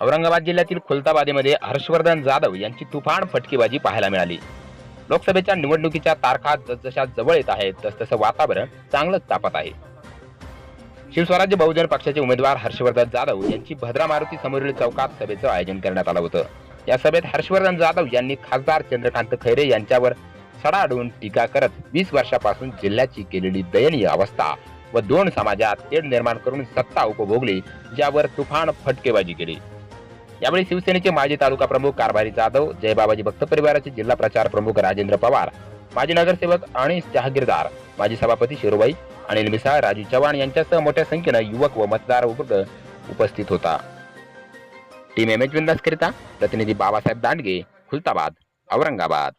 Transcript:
औरंगाबाद जिल्ह्यातील खुलताबादेमध्ये हर्षवर्धन जाधव यांची तुफान फटकेबाजी पाहायला मिळाली. लोकसभेच्या निवडणुकीच्या तारखा जसजशा जवळ येत आहेत तसतसं वातावरण चांगलंच तापत आहे. शिवस्वराज्य बहुजन पक्षाचे उमेदवार हर्षवर्धन जाधव यांची भद्रा मारुती समोरील चौकात सभेचं आयोजन करण्यात आलं होतं. या सभेत हर्षवर्धन जाधव यांनी खासदार चंद्रकांत खैरे यांच्यावर सडाडून टीका करत वीस वर्षापासून जिल्ह्याची केलेली दयनीय अवस्था व दोन समाजात तेढ निर्माण करून सत्ता उपभोगली ज्यावर तुफान फटकेबाजी केली. यावेळी शिवसेनेचे माजी तालुका प्रमुख कारभारी जाधव जयबाबाजी भक्त परिवाराचे जिल्हा प्रचार प्रमुख राजेंद्र पवार माजी नगरसेवक आणि जहागीरदार माजी सभापती शिरोबाई अनिल मिसाळ राजू चव्हाण यांच्यासह मोठ्या संख्येनं युवक व मतदार वर्ग उपस्थित होता. टीम एम एच विंदास करिता प्रतिनिधी बाबासाहेब दांडगे खुलताबाद औरंगाबाद.